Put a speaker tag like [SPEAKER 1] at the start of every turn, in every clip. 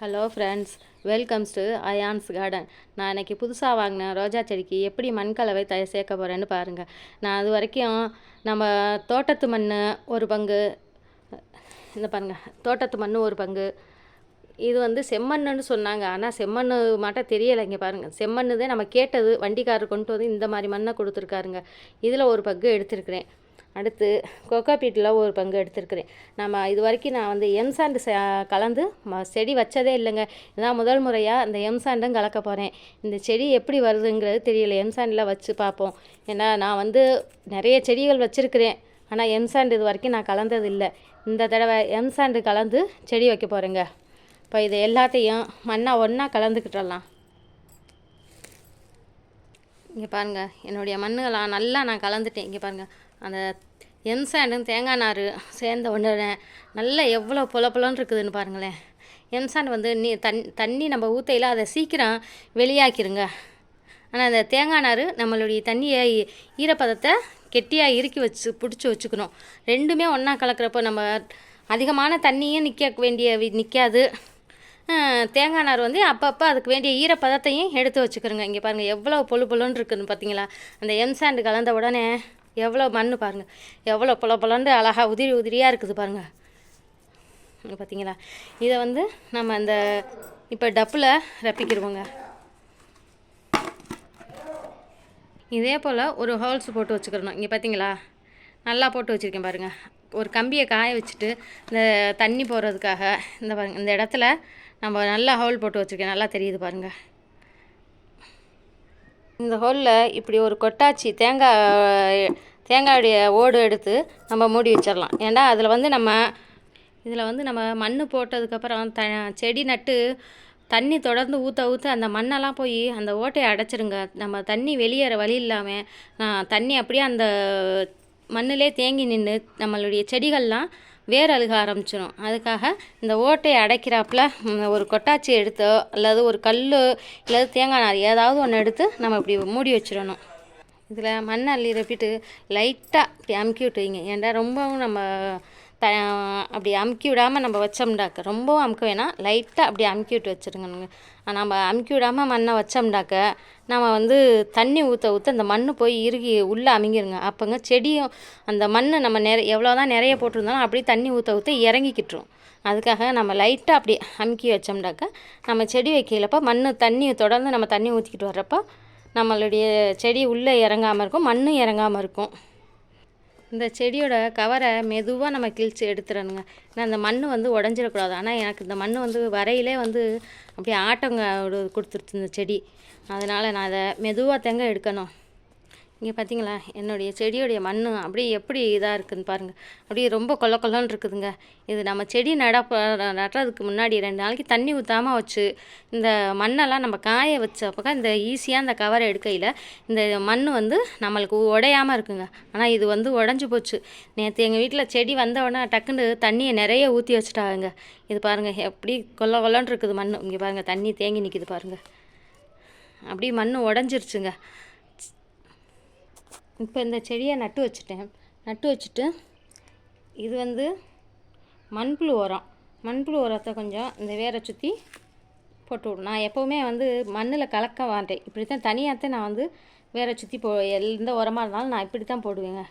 [SPEAKER 1] Hello friends welcomes to Ayaan's garden நான் இன்றைக்கி புதுசாக வாங்கின ரோஜா செடிக்கு எப்படி மண் கலவை த சேர்க்க போகிறேன்னு பாருங்கள் நான் அது வரைக்கும் நம்ம தோட்டத்து மண் ஒரு பங்கு இந்த பாருங்கள் தோட்டத்து மண் ஒரு பங்கு. இது வந்து செம்மண்ணுன்னு சொன்னாங்க. ஆனால் செம்மண் மட்டும் தெரியலை இங்கே பாருங்கள் செம்மண்ணு தான் நம்ம கேட்டது வண்டிக்காரர் கொண்டு வந்து இந்த மாதிரி மண்ணை கொடுத்துருக்காருங்க. இதில் ஒரு பங்கு எடுத்திருக்கிறேன். அடுத்து கொக்கோ பீட்டில் ஒரு பங்கு எடுத்திருக்கிறேன். நம்ம இது வரைக்கும் நான் வந்து எம்சாண்டு ச கலந்து ம செடி வச்சதே இல்லைங்க. இதான் முதல் முறையாக இந்த எம்சாண்டும் கலக்க போகிறேன் இந்த செடி எப்படி வருதுங்கிறது தெரியல. எம்சாண்டில் வச்சு பார்ப்போம். ஏன்னா நான் வந்து நிறைய செடிகள் வச்சுருக்கிறேன். ஆனால் எம்சாண்டு இது வரைக்கும் நான் கலந்தது இல்லை. இந்த தடவை எம்சாண்டு கலந்து செடி வைக்க போகிறேங்க இப்போ இது எல்லாத்தையும் மண்ணா ஒன்றா கலந்துக்கிட்டலாம் இங்கே பாருங்கள் என்னுடைய மண்ணுகளாக நல்லா நான் கலந்துட்டேன். இங்கே பாருங்கள் அந்த என்சாண்டும் தேங்காய் நார் சேர்ந்த உடனே நல்லா எவ்வளோ பொல பொலன்னு இருக்குதுன்னு பாருங்களேன். என்சாண்ட் வந்து நீ தண் தண்ணி நம்ம ஊற்றையில் அதை சீக்கிரம் வெளியாக்கிருங்க. ஆனால் அந்த தேங்காய் நார் நம்மளுடைய தண்ணியை ஈரப்பதத்தை கெட்டியாக இறுக்கி வச்சு பிடிச்சி வச்சுக்கணும். ரெண்டுமே ஒன்றா கலக்கிறப்போ நம்ம அதிகமான தண்ணியும் நிற்க வேண்டிய நிற்காது தேங்காய் நார் வந்து அப்பப்போ அதுக்கு வேண்டிய ஈரப்பதத்தையும் எடுத்து வச்சுக்கிறோங்க. இங்கே பாருங்கள் எவ்வளோ பொழு பொழுன்னு இருக்குதுன்னு பார்த்தீங்களா அந்த எம்சாண்டு கலந்த உடனே எவ்வளோ மண் பாருங்கள் எவ்வளோ பொல பொலண்டு அழகாக உதிரி உதிரியாக இருக்குது பாருங்கள் பார்த்தீங்களா இதை வந்து நம்ம அந்த இப்போ டப்பில் ரப்பிக்கிடுவோங்க இதே போல் ஒரு ஹோல்ஸ் போட்டு வச்சுக்கிறணும். இங்கே பார்த்தீங்களா நல்லா போட்டு வச்சுருக்கேன் பாருங்கள் ஒரு கம்பியை காய வச்சுட்டு இந்த தண்ணி போகிறதுக்காக இந்த பாருங்கள் இந்த இடத்துல நம்ம நல்லா ஹோல் போட்டு வச்சுருக்கேன். நல்லா தெரியுது பாருங்கள் இந்த ஹோலில் இப்படி ஒரு கொட்டாச்சி தேங்காய் தேங்காயுடைய ஓடு எடுத்து நம்ம மூடி வச்சிடலாம். ஏன்னா அதில் வந்து நம்ம இதில் வந்து நம்ம மண் போட்டதுக்கப்புறம் த செடி நட்டு தண்ணி தொடர்ந்து ஊற்ற ஊற்ற அந்த மண்ணெல்லாம் போய் அந்த ஓட்டையை அடைச்சிருங்க. நம்ம தண்ணி வெளியேற வழி இல்லாமல் நான் தண்ணி அப்படியே அந்த மண்ணிலே தேங்கி நின்று நம்மளுடைய செடிகள்லாம் வேர் அழுக ஆரம்பிச்சிடும் அதுக்காக இந்த ஓட்டையை அடைக்கிறாப்புல ஒரு கொட்டாச்சி எடுத்தோ அல்லது ஒரு கல் அல்லது தேங்காய் நார் ஏதாவது ஒன்று எடுத்து நம்ம இப்படி மூடி வச்சிடணும். இதில் மண் அள்ளி ரப்பிட்டு லைட்டாக இப்படி அமுக்கி விட்டுவீங்க ஏன்டா ரொம்பவும் நம்ம த அப்படி அமுக்கி விடாமல் நம்ம வச்சோம்டாக்க ரொம்பவும் அமுக்க வேணாம். லைட்டாக அப்படி அமுக்கி விட்டு வச்சுருங்கணுங்க நம்ம அமுக்கி விடாமல் மண்ணை வச்சோம்டாக்க நம்ம வந்து தண்ணி ஊற்ற ஊற்ற அந்த மண் போய் இறுகி உள்ளே அமுங்கிருங்க. அப்போங்க செடியும் அந்த மண் நம்ம நிறைய எவ்வளோ தான் நிறைய போட்டிருந்தாலும் அப்படியே தண்ணி ஊற்ற ஊற்ற இறங்கிக்கிட்டுரும். அதுக்காக நம்ம லைட்டாக அப்படி அமுக்கி வச்சோம்டாக்க நம்ம செடி வைக்கிறப்ப மண் தண்ணி தொடர்ந்து நம்ம தண்ணி ஊற்றிக்கிட்டு வர்றப்போ நம்மளுடைய செடி உள்ளே இறங்காமல் இருக்கும் மண்ணும் இறங்காமல் இருக்கும். இந்த செடியோட கவரை மெதுவாக நம்ம கிழிச்சு எடுத்துடணுங்க. ஏன்னா அந்த மண் வந்து உடஞ்சிடக்கூடாது. ஆனால் எனக்கு இந்த மண் வந்து வரையிலே வந்து அப்படியே ஆட்டங்க கொடுத்துருச்சு இந்த செடி. அதனால் நான் அதை மெதுவாக தேங்க எடுக்கணும். இங்கே பார்த்தீங்களா என்னுடைய செடியுடைய மண் அப்படியே எப்படி இதாக இருக்குதுன்னு பாருங்கள் அப்படியே ரொம்ப கொல்ல கொல்லன்னு இருக்குதுங்க. இது நம்ம செடி நட நடுறதுக்கு முன்னாடி ரெண்டு நாளைக்கு தண்ணி ஊற்றாமல் வச்சு இந்த மண்ணெல்லாம் நம்ம காய வச்சப்பக்கா இந்த ஈஸியாக இந்த கவரை எடுக்கையில் இந்த மண் வந்து நம்மளுக்கு உடையாமல் இருக்குங்க. ஆனால் இது வந்து உடஞ்சி போச்சு. நேற்று எங்கள் வீட்டில் செடி வந்த உடனே டக்குன்னு தண்ணியை நிறைய ஊற்றி வச்சுட்டாங்க இது பாருங்கள் எப்படி கொல்ல கொல்லன்னு இருக்குது மண் இங்கே பாருங்கள் தண்ணி தேங்கி நிற்கிது பாருங்கள் அப்படியே மண் உடஞ்சிருச்சுங்க. இப்போ இந்த செடியை நட்டு வச்சுட்டேன். நட்டு வச்சுட்டு இது வந்து மண்புழு உரம். மண்புழு உரத்தை கொஞ்சம் இந்த வேரை சுற்றி போட்டு விடும் நான் எப்போவுமே வந்து மண்ணில் கலக்க மாட்டேன். இப்படி தான் தனியாகத்தான் நான் வந்து வேரை சுற்றி போ எந்த உரமாக இருந்தாலும் நான் இப்படி தான் போடுவேங்க.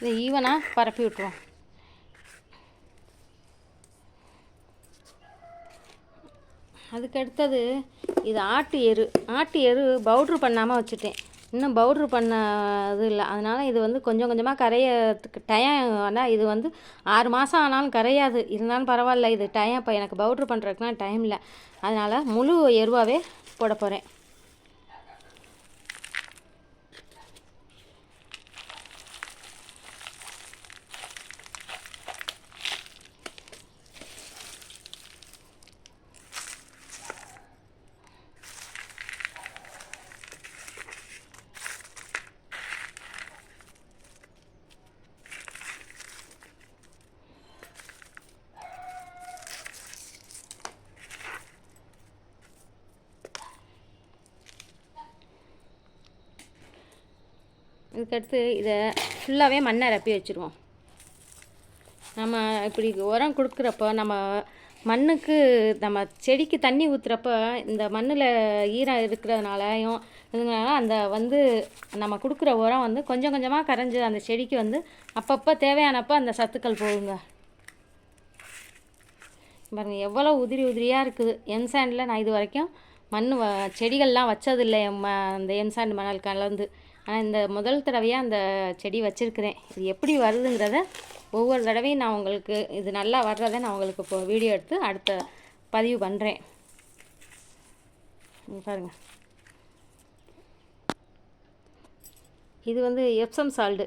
[SPEAKER 1] இதை ஈவனாக பரப்பி விட்டுருவோம். அதுக்கு அடுத்தது இது ஆட்டு எரு ஆட்டு எரு பவுட்ரு பண்ணாமல் வச்சுட்டேன். இன்னும் பவுட்ரு பண்ண இது இல்லை. அதனால் இது வந்து கொஞ்சம் கொஞ்சமாக கரையத்துக்கு டயம் ஆனால் இது வந்து ஆறு மாதம் ஆனாலும் கரையாது. இருந்தாலும் பரவாயில்ல இது டயம் இப்போ எனக்கு பவுட்ரு பண்ணுறதுக்குலாம் டைம் இல்லை. அதனால் முழு எருவாகவே போட போகிறேன் இதுக்கடுத்து இதை ஃபுல்லாகவே மண்ணை ரப்பி வச்சுருவோம். நம்ம இப்படி உரம் கொடுக்குறப்போ நம்ம மண்ணுக்கு நம்ம செடிக்கு தண்ணி ஊற்றுறப்ப இந்த மண்ணில் ஈரம் இருக்கிறதுனாலையும் இதுனால அந்த வந்து நம்ம கொடுக்குற உரம் வந்து கொஞ்சம் கொஞ்சமாக கரைஞ்சி அந்த செடிக்கு வந்து அப்பப்போ தேவையானப்போ அந்த சத்துக்கள் போகுங்க. பாருங்கள் எவ்வளோ உதிரி உதிரியாக இருக்குது. என்சாண்டில் நான் இது வரைக்கும் மண் வ செடிகள்லாம் வச்சதில்லை. அந்த என்சாண்ட் மணல் கலந்து. ஆனால் இந்த முதல் தடவையாக அந்த செடி வச்சுருக்கிறேன். இது எப்படி வருதுங்கிறத ஒவ்வொரு தடவையும் நான் உங்களுக்கு இது நல்லா வர்றதை நான் உங்களுக்கு இப்போ வீடியோ எடுத்து அடுத்த பதிவு பண்ணுறேன் பாருங்கள் இது வந்து எப்சம் சால்டு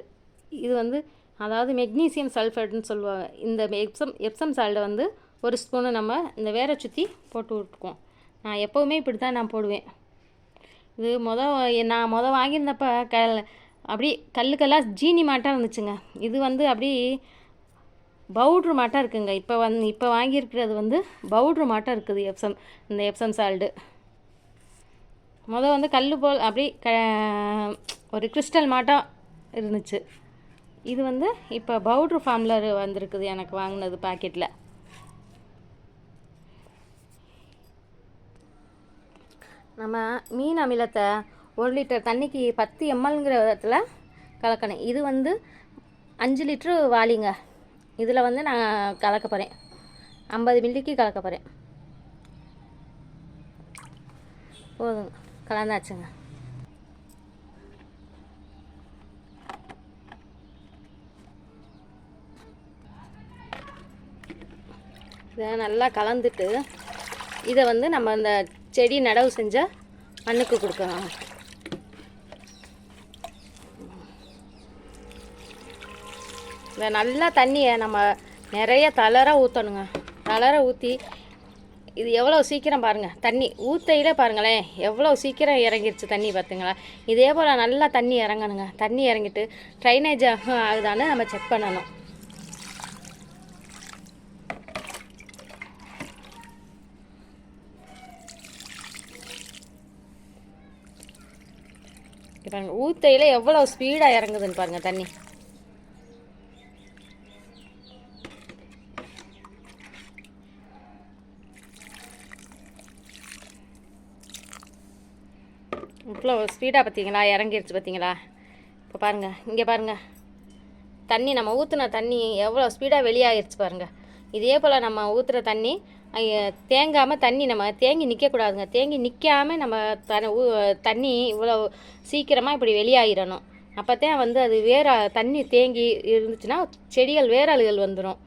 [SPEAKER 1] இது வந்து அதாவது மெக்னீசியம் சல்ஃபேட்னு சொல்லுவாங்க. இந்த எப்சம் எப்சம் சால்டை வந்து ஒரு ஸ்பூனு நம்ம இந்த வேரை சுற்றி போட்டு விட்டுக்குவோம் நான் எப்போவுமே இப்படி தான் நான் போடுவேன். இது மொதல் நான் மொதல் வாங்கியிருந்தப்ப க அப்படி கல்லுக்கெல்லாம் ஜீனி மாட்டாக இருந்துச்சுங்க. இது வந்து அப்படி பவுட்ரு மாட்டாக இருக்குங்க. இப்போ வந் இப்போ வாங்கியிருக்கிறது வந்து பவுட்ரு மாட்டாக இருக்குது எப்சம் இந்த எப்சம் சால்டு மொதல் வந்து கல் போல் அப்படி க ஒரு கிறிஸ்டல் மாட்டாக இருந்துச்சு. இது வந்து இப்போ பவுட்ரு ஃபார்மில் வந்திருக்குது எனக்கு வாங்கினது பாக்கெட்டில் நம்ம மீன் அமிலத்தை ஒரு லிட்டர் தண்ணிக்கு பத்து எம்எல்ங்கிற விதத்தில் கலக்கணும். இது வந்து அஞ்சு லிட்ரு வாளிங்க. இதில் வந்து நான் கலக்க போகிறேன் ஐம்பது மில்லிக்கு கலக்க போகிறேன் போதுங்க கலந்தாச்சுங்க. இதை நல்லா கலந்துட்டு இதை வந்து நம்ம இந்த செடி நடவு செஞ்சால் மண்ணுக்கு கொடுக்கலாம். இந்த நல்லா தண்ணியை நம்ம நிறைய தளர ஊற்றணுங்க தளர ஊற்றி இது எவ்வளோ சீக்கிரம் பாருங்கள் தண்ணி ஊற்றையில் பாருங்களேன் எவ்வளோ சீக்கிரம் இறங்கிருச்சு தண்ணி பார்த்துங்களா இதே போல் நல்லா தண்ணி இறங்கணுங்க. தண்ணி இறங்கிட்டு ட்ரைனேஜ் ஆகுதான்னு நம்ம செக் பண்ணணும். பாருங்கள் ஊத்தையில் எவ்வளோ ஸ்பீடாக இறங்குதுன்னு பாருங்கள் தண்ணி. இவ்வளோ ஸ்பீடாக பார்த்தீங்களா இறங்கிருச்சு பார்த்தீங்களா இப்போ பாருங்கள் இங்கே பாருங்கள் தண்ணி நம்ம ஊற்றுன தண்ணி எவ்வளோ ஸ்பீடாக வெளியாகிருச்சு பாருங்கள் இதே போல் நம்ம ஊற்றுற தண்ணி தேங்காமல் தண்ணி நம்ம தேங்கி நிற்கக்கூடாதுங்க தேங்கி நிற்காம நம்ம த ஊ தண்ணி இவ்வளோ சீக்கிரமாக இப்படி வெளியாகிடணும் அப்போ தான் வந்து அது வேற தண்ணி தேங்கி இருந்துச்சுன்னா செடிகள் வேரலுகள் வந்துடும்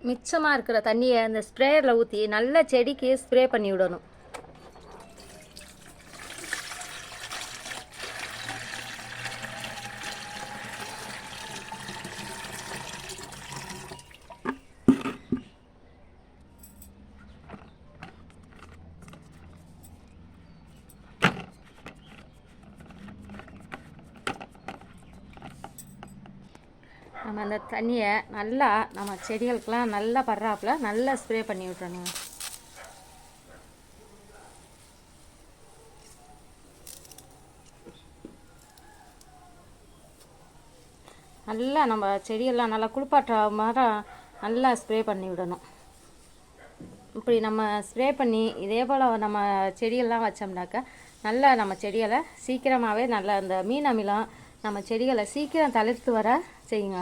[SPEAKER 1] மிச்சமாக இருக்கிற தண்ணியை அந்த ஸ்ப்ரேயரில் ஊற்றி நல்ல செடிக்கு ஸ்ப்ரே பண்ணி விடணும். நம்ம அந்த தண்ணியை நல்லா நம்ம செடிகளுக்கெலாம் நல்லா படுறாப்புல நல்லா ஸ்ப்ரே பண்ணி விட்றணும் நல்லா நம்ம செடியெல்லாம் நல்லா குளிப்பாட்டுற மாதிரி நல்லா ஸ்ப்ரே பண்ணி விடணும். இப்படி நம்ம ஸ்ப்ரே பண்ணி இதே போல் நம்ம செடியெல்லாம் வச்சோம்னாக்கா நல்லா நம்ம செடிகளை சீக்கிரமாகவே நல்லா அந்த மீன் அமிலம் நம்ம செடிகளை சீக்கிரம் தளிர்த்து வர செய்யுங்க.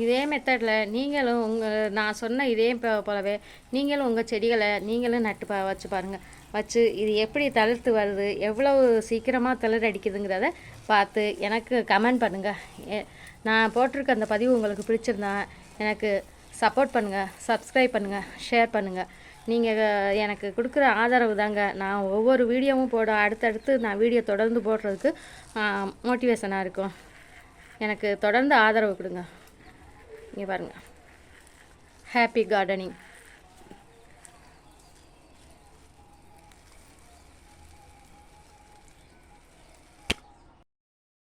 [SPEAKER 1] இதே மெத்தடில் நீங்களும் உங்கள் நான் சொன்ன இதே போலவே நீங்களும் உங்கள் செடிகளை நீங்களும் நட்டு பா வச்சு பாருங்கள் வச்சு இது எப்படி தளிர்த்து வருது எவ்வளவு சீக்கிரமாக தளிர் அடிக்குதுங்கிறத பார்த்து எனக்கு கமெண்ட் பண்ணுங்கள் நான் போட்டிருக்க அந்த பதிவு உங்களுக்கு பிடிச்சிருந்தா எனக்கு சப்போர்ட் பண்ணுங்கள் சப்ஸ்கிரைப் பண்ணுங்கள் ஷேர் பண்ணுங்கள் நீங்கள் எனக்கு கொடுக்குற ஆதரவு தாங்க. நான் ஒவ்வொரு வீடியோவும் போட அடுத்தடுத்து நான் வீடியோ தொடர்ந்து போடுறதுக்கு மோட்டிவேஷனாக இருக்கும். எனக்கு தொடர்ந்து ஆதரவு கொடுங்க. இங்கே பாருங்கள் ஹாப்பி கார்டனிங்